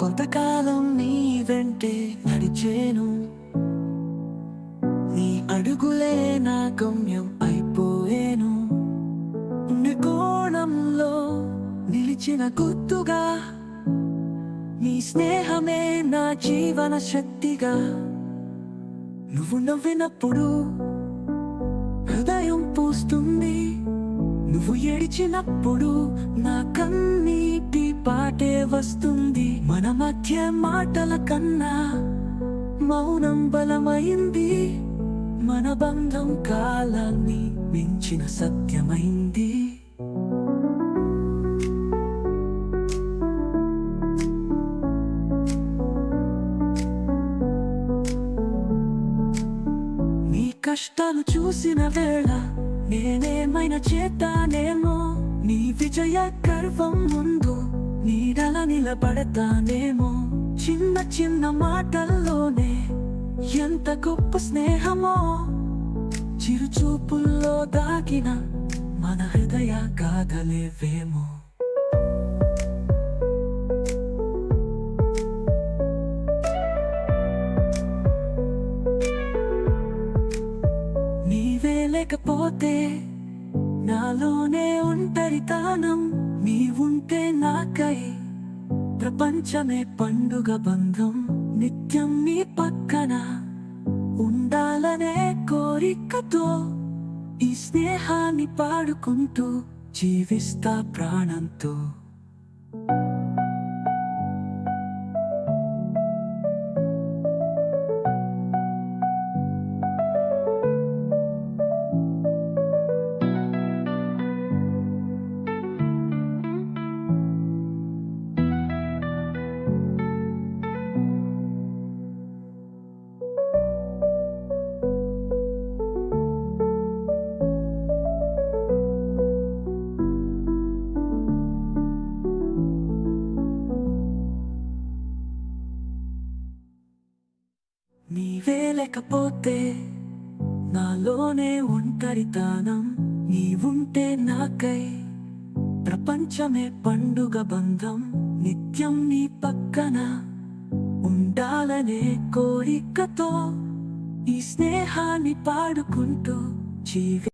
కొంతకాలం నీ వెంటే నడిచేను. నీ అడుగులే నా గమ్యం అయిపోయేను. కోణంలో నిలిచిన గుర్తుగా నీ స్నేహమే నా జీవన శక్తిగా. నువ్వు నవ్వినప్పుడు హృదయం పూస్తుంది. నువ్వు ఏడిచినప్పుడు నా కన్ను పాటే వస్తుంది. మన మధ్య మాటల కన్నా మౌనం బలమైంది. మన బంధం కాలాన్ని మించిన సత్యమైంది. నీ కష్టాలు చూసిన వేళ నేనేమైనా చేతానేమో నీ విజయ గర్వం ముందు నిలబడతానేమో? చిన్న చిన్న మాటల్లోనే ఎంత గొప్ప స్నేహమో? చిరుచూపుల్లో దాగిన మన హృదయ గాథలేవేమో? నీవే లేకపోతే నాలోనే ఒంటరితనం నీవుంటే నాకై ప్రపంచమే పండుగ బంధం. నిత్యం నీ పక్కన ఉండాలనే కోరికతో ఈ స్నేహాన్ని పాడుకుంటూ జీవిస్తా ప్రాణంతో. నీవే లేకపోతే నాలోనే ఒంటరితనం నీవుంటే నాకై ప్రపంచమే పండుగ బంధం. నిత్యం నీ పక్కన ఉండాలనే కోరికతో ఈ స్నేహాన్ని పాడుకుంటూ జీవి